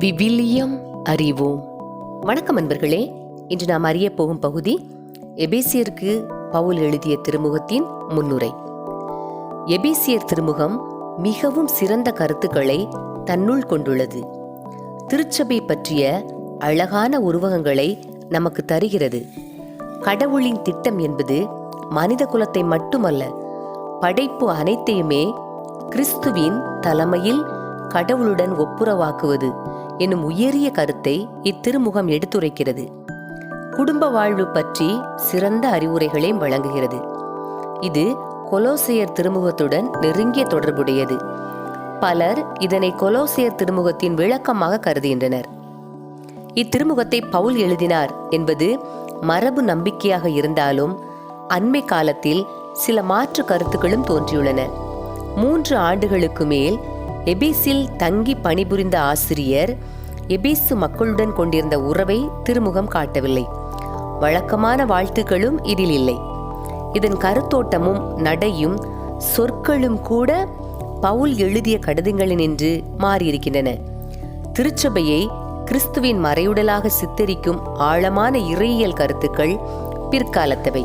விவிலியம் அறிவோம். வணக்கம் அன்பர்களே. இன்று நாம் அறிய போகும் பகுதி எபேசியருக்கு பவுல் எழுதிய திருமுகத்தின் முன்னுரை. எபேசியர் திருமுகம் மிகவும் சிறந்த கருத்துக்களை தன்னுள் கொண்டுள்ளது. திருச்சபை பற்றிய அழகான உருவகங்களை நமக்கு தருகிறது. கடவுளின் திட்டம் என்பது மனித குலத்தை மட்டுமல்ல படைப்பு அனைத்தையுமே கிறிஸ்துவின் தலைமையில் கடவுளுடன் ஒப்புரவாக்குவது. என்னும் உயரிய கருத்தை இத்திருமுகம் எடுத்துரைக்கிறது. குடும்ப வாழ்வு பற்றி சிறந்த அறிவுரைகளையும் வழங்குகிறது. இது கொலோசையர் திருமுகத்துடன் நெருங்கிய தொடர்புடையது. பலர் இதனை கொலோசையர் திருமுகத்தின் விளக்கமாக கருதுகின்றனர். இத்திருமுகத்தை பவுல் எழுதினார் என்பது மரபு நம்பிக்கையாக இருந்தாலும் அண்மை காலத்தில் சில மாற்று கருத்துக்களும் தோன்றியுள்ளன. மூன்று ஆண்டுகளுக்கு மேல் எபேசில் தங்கி பணிபுரிந்த ஆசிரியர் எபீசு மக்களுடன் கொண்டிருந்த உறவை திருமுகம் காட்டவில்லை. வழக்கமான வாழ்த்துக்களும் இதில் இல்லை. இதன் கருத்தோட்டமும் நடையும் சொற்களும் கூட பவுல் எழுதிய கடிதங்களினின்று மாறியிருக்கின்றன. திருச்சபையை கிறிஸ்துவின் மறையுடலாக சித்தரிக்கும் ஆழமான இறையியல் கருத்துக்கள் பிற்காலத்தவை.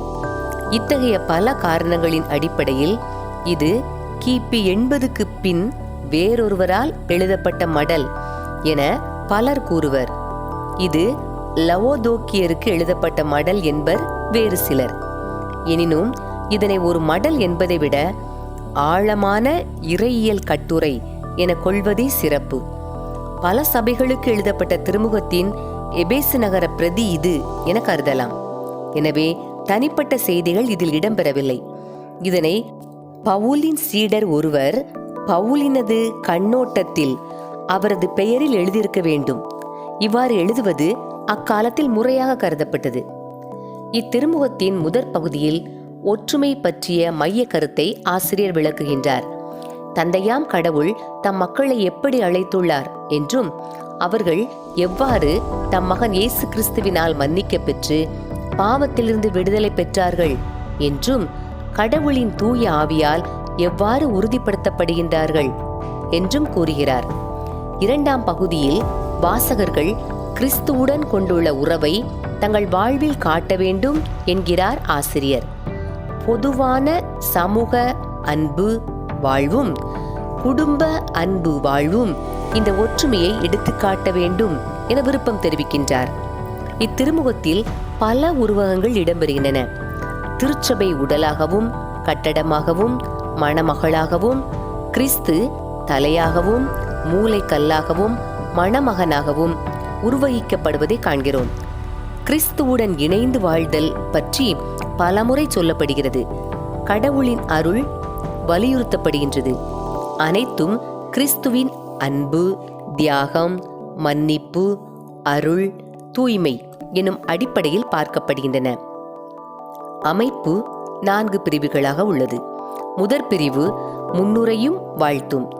இத்தகைய பல காரணங்களின் அடிப்படையில் இது கிபி எண்பதுக்கு பின் வேறொருவரால் எழுதப்பட்ட மடல் என பலர் கூறுவர். இது லவோதோக்கியருக்கு எழுதப்பட்ட மடல் என்பர் வேறு சிலர். எனினும் இதனை ஒரு மடல் என்பதை விட ஆழமான இறையியல் கட்டுரை என கொள்வதே சிறப்பு. பல சபைகளுக்கு எழுதப்பட்ட திருமுகத்தின் எபேசு நகர பிரதி இது என கருதலாம். எனவே தனிப்பட்ட செய்திகள் இதில் இடம்பெறவில்லை. இதனை பவுலின் சீடர் ஒருவர் பவுலினது கண்ணோட்டத்தில் அவரது பெயரில் எழுதியிருக்க வேண்டும். இவ்வாறு எழுதுவது அக்காலத்தில் முறையாக கருதப்பட்டது. இத்திருமுகத்தின் முதற் பகுதியில் ஒற்றுமை பற்றிய மைய கருத்தை ஆசிரியர் விளக்குகின்றார். தந்தையாம் கடவுள் தம் மக்களை எப்படி அழைத்துள்ளார் என்றும் அவர்கள் எவ்வாறு தம் மகன் இயேசு கிறிஸ்துவினால் மன்னிக்கப் பெற்று பாவத்திலிருந்து விடுதலை பெற்றார்கள் என்றும் கடவுளின் தூய ஆவியால் எவ்வாறு உறுதிப்படுத்தப்படுகின்றார்கள் என்றும் கூறுகிறார். இரண்டாம் பகுதியில் வாசகர்கள் கிறிஸ்துவுடன் கொண்டுள்ள உறவை தங்கள் வாழ்வில் காட்ட வேண்டும் என்கிறார் ஆசிரியர். பொதுவான சமூக அன்பு வாழ்வும் குடும்ப அன்பு வாழ்வும் இந்த ஒற்றுமையை எடுத்துக்காட்ட வேண்டும் என விருப்பம் தெரிவிக்கின்றார். இத்திருமுகத்தில் பல உருவகங்கள் இடம்பெறுகின்றன. திருச்சபை உடலாகவும் கட்டடமாகவும் மணமகளாகவும் கிறிஸ்து தலையாகவும் மூளைக்கல்லாகவும் மணமகனாகவும் உருவகிக்கப்படுவதை காண்கிறோம். கிறிஸ்துவுடன் இணைந்து வாழ்தல் பற்றி பலமுறை சொல்லப்படுகிறது. கடவுளின் அருள் வலியுறுத்தப்படுகின்றது. அனைத்தும் கிறிஸ்துவின் அன்பு தியாகம் மன்னிப்பு அருள் தூய்மை எனும் அடிப்படையில் பார்க்கப்படுகின்றன. அமைப்பு நான்கு பிரிவுகளாக உள்ளது. முதற் பிரிவு முன்னுரையும் வாழ்த்தும்.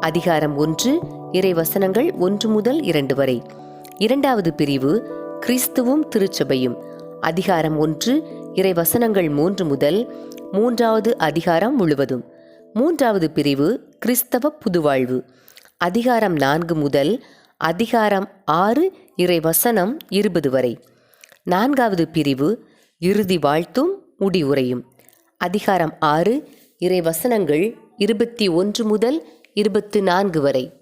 அதிகாரம் ஒன்று இறை வசனங்கள் ஒன்று முதல் இரண்டு வரை. இரண்டாவது பிரிவு கிறிஸ்துவும் திருச்சபையும். அதிகாரம் ஒன்று இறை வசனங்கள் மூன்று முதல் மூன்றாவது அதிகாரம் முழுவதும். மூன்றாவது பிரிவு கிறிஸ்தவ புதுவாழ்வு. அதிகாரம் நான்கு முதல் அதிகாரம் ஆறு இறை வசனம் இருபது வரை. நான்காவது பிரிவு இறுதி வாழ்த்தும் முடிவுரையும். அதிகாரம் ஆறு இறை வசனங்கள் இருபத்தி ஒன்று முதல் இருபத்து நான்கு வரை.